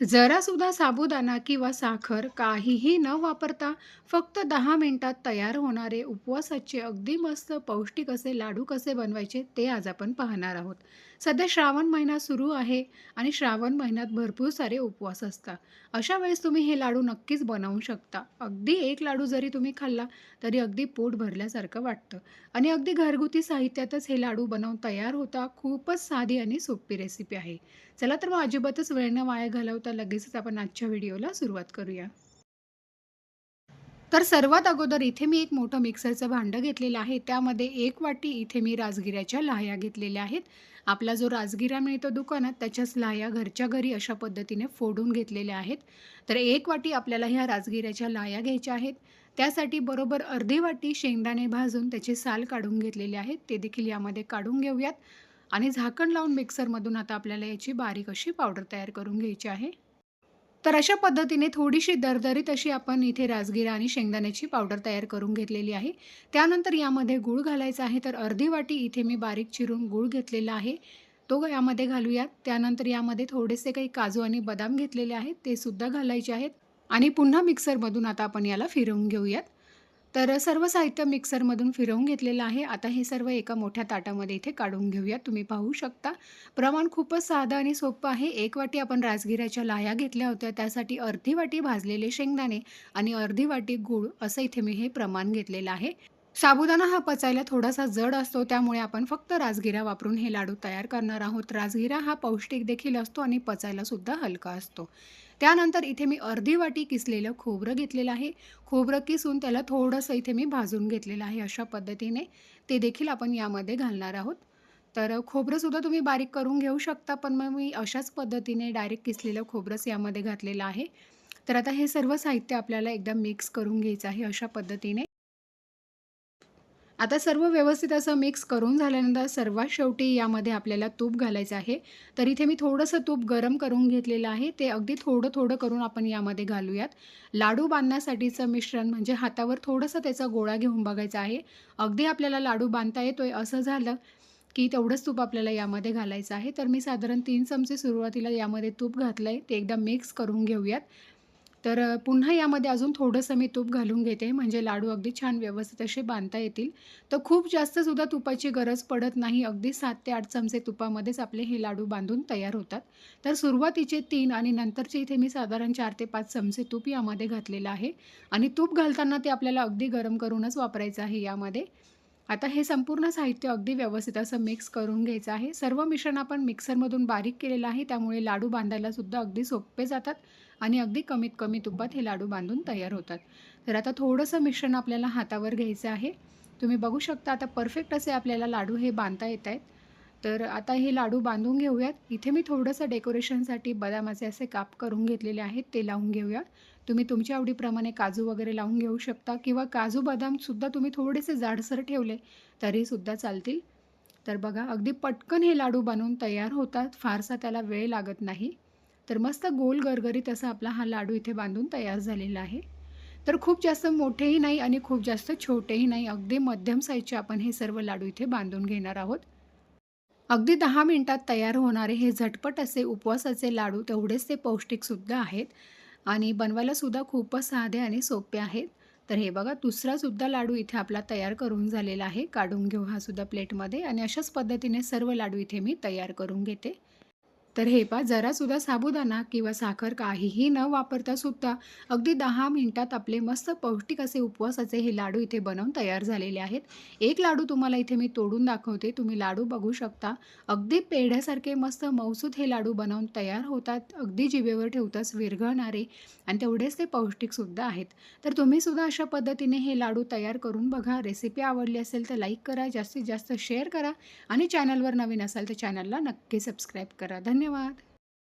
जरासुद्धा साबुदाणा किंवा साखर काहीही न वापरता फक्त दहा मिनटात तयार होणारे उपवासाचे अगदी मस्त पौष्टिक असे लाडू कसे बनवायचे ते आज आपण पाहणार आहोत. सध्या श्रावण महिना सुरू आहे आणि श्रावण महिन्यात भरपूर सारे उपवास असतात. अशा वेळेस तुम्ही हे लाडू नक्कीच बनवू शकता. अगदी एक लाडू जरी तुम्ही खाल्ला तरी अगदी पोट भरल्यासारखं वाटतं. आणि अगदी घरगुती साहित्यातच हे लाडू बनवून तयार होता खूपच साधी आणि सोपी रेसिपी आहे. चला तर मग अजिबातच वेळ न वाया घालवता लगेचच आपण आजच्या व्हिडिओला सुरुवात करूया. तर सर्वात अगोदर इथे मी एक मोठं मिक्सरचं भांडं घेतलेलं आहे. त्यामध्ये एक वाटी इथे मी राजगिऱ्याच्या लाह्या घेतलेल्या आहेत. आपला जो राजगिरा मिळतो दुकानात त्याच्याच लाह्या घरच्या घरी अशा पद्धतीने फोडून घेतलेल्या आहेत. तर एक वाटी आपल्याला ह्या राजगिऱ्याच्या लाह्या घ्यायच्या आहेत. त्यासाठी बरोबर अर्धी वाटी शेंगदाणे भाजून त्याचे साल काढून घेतलेले आहेत. ते देखील यामध्ये काढून घेऊयात. आणि झाकण लावून मिक्सरमधून आता आपल्याला याची बारीक अशी पावडर तयार करून घ्यायची आहे. तर अशा पद्धतीने थोडीशी दरदरीत अशी आपण इथे राजगिरा आणि शेंगदाण्याची पावडर तयार करून घेतलेली आहे. त्यानंतर यामध्ये गूळ घालायचा आहे तर अर्धी वाटी इथे मी बारीक चिरून गूळ घेतलेला आहे. तो यामध्ये घालूयात. त्यानंतर यामध्ये थोडेसे काही काजू आणि बदाम घेतलेले आहेत ते सुद्धा घालायचे आहेत. आणि पुन्हा मिक्सरमधून आता आपण याला फिरवून घेऊयात. तर सर्व साहित्य मिक्सरमधून फिरवून घेतलेलं आहे. आता हे सर्व एका मोठ्या ताटामध्ये इथे काढून घेऊया तुम्ही पाहू शकता. प्रमाण खूपच साधं आणि सोपं आहे. एक वाटी आपण राजगिऱ्याच्या लाह्या घेतल्या होत्या. त्यासाठी अर्धी वाटी भाजलेले शेंगदाणे आणि अर्धी वाटी गूळ असं इथे मी हे प्रमाण घेतलेलं आहे. साबुदाणा हा पचायला थोडासा जड असतो त्यामुळे आपण फक्त राजगिरा वापरून हे लाडू तयार करणार आहोत. राजगिरा हा पौष्टिक देखील असतो आणि पचायला सुद्धा हलका असतो. त्यानंतर इथे मी अर्धी वाटी किसलेलं खोबरं घेतलेलं आहे. खोबरं किसून त्याला थोडंसं इथे मी भाजून घेतलेलं आहे अशा पद्धतीने. ते देखील आपण यामध्ये घालणार आहोत. तर खोबरंसुद्धा तुम्ही बारीक करून घेऊ शकता पण मग मी अशाच पद्धतीने डायरेक्ट किसलेलं खोबरंच यामध्ये घातलेलं आहे. तर आता हे सर्व साहित्य आपल्याला एकदा मिक्स करून घ्यायचं आहे अशा पद्धतीने. आता सर्व व्यवस्थित असं मिक्स करून झाल्यानंतर सर्वात शेवटी यामध्ये आपल्याला तूप घालायचं आहे. तर इथे मी थोडंसं तूप गरम करून घेतलेलं आहे. ते अगदी थोडं थोडं करून आपण यामध्ये घालूयात. लाडू बांधण्यासाठीचं मिश्रण म्हणजे हातावर थोडंसं त्याचा गोळा घेऊन बघायचा आहे. अगदी आपल्याला लाडू बांधता येतोय असं झालं की तेवढंच तूप आपल्याला यामध्ये घालायचं आहे. तर मी साधारण तीन चमचे सुरुवातीला यामध्ये तूप घातलं आहे ते एकदा मिक्स करून घेऊयात. तर पुन्हा यामध्ये अजून थोडंसं मी तूप घालून घेते. म्हणजे लाडू अगदी छान व्यवस्थित असे बांधता येतील. तर खूप जास्तसुद्धा तुपाची गरज पडत नाही. अगदी सात ते आठ चमचे तुपामध्येच आपले हे लाडू बांधून तयार होतात. तर सुरुवातीचे तीन आणि नंतरचे इथे मी साधारण चार ते पाच चमचे तूप यामध्ये घातलेलं आहे. आणि तूप घालताना ते आपल्याला अगदी गरम करूनच वापरायचं आहे यामध्ये. आता हे संपूर्ण साहित्य अगदी व्यवस्थित असं मिक्स करून घ्यायचं आहे. सर्व मिश्रण आपण मिक्सरमधून बारीक केलेलं आहे. त्यामुळे लाडू बांधायला सुद्धा अगदी सोपे जातात. आणि अगदी कमीत कमी तुपात हे लाडू बांधून तयार होतात. तर आता थोडंसं मिश्रण आपल्याला हातावर घ्यायचं आहे. तुम्ही बघू शकता आता परफेक्ट असे आपल्याला लाडू हे बांधता येत आहेत. तर आता हे लाडू बांधून घेऊयात. इथे मी थोडंसं डेकोरेशनसाठी बदामाचे असे काप करून घेतलेले आहेत. ते लावून घेऊया तुम्ही तुमच्या आवडीप्रमाणे काजू वगैरे लावून घेऊ शकता किंवा काजू बदामसुद्धा तुम्ही थोडेसे जाडसर ठेवले तरीसुद्धा चालतील. तर बघा अगदी पटकन हे लाडू बनवून तयार होतात. फारसा त्याला वेळ लागत नाही. तर मस्त गोल गरगरीत असा आपला हा लाडू इथे बांधून तयार झालेला आहे. तर खूप जास्त मोठेही नाही आणि खूप जास्त छोटेही नाही. अगदी मध्यम साईजचे आपण हे सर्व लाडू इथे बांधून घेणार आहोत. अगदी दहा मिनटात तयार होणारे हे झटपट असे उपवासाचे लाडू तेवढेच ते पौष्टिकसुद्धा आहेत. आणि बनवायलासुद्धा खूपच साधे आणि सोपे आहेत. तर हे बघा दुसरासुद्धा लाडू इथे आपला तयार करून झालेला आहे. काढून घेऊ हा सुद्धा प्लेटमध्ये आणि अशाच पद्धतीने सर्व लाडू इथे मी तयार करून घेते. तर हे पा जरासुद्धा साबुदाणा किंवा साखर काहीही न वापरता सुद्धा अगदी दहा मिनिटात आपले मस्त पौष्टिक असे उपवासाचे हे लाडू इथे बनवून तयार झालेले आहेत. एक लाडू तुम्हाला इथे मी तोडून दाखवते. तुम्ही लाडू बघू शकता. अगदी पेढ्यासारखे मस्त मौसूद हे लाडू बनवून तयार होतात. अगदी जिभेवर ठेवताच विरघळणारे आणि तेवढेच ते पौष्टिकसुद्धा आहेत. तर तुम्हीसुद्धा अशा पद्धतीने हे लाडू तयार करून बघा. रेसिपी आवडली असेल तर लाईक करा जास्तीत जास्त शेअर करा आणि चॅनलवर नवीन असाल तर चॅनलला नक्की सबस्क्राईब करा. धन्यवाद.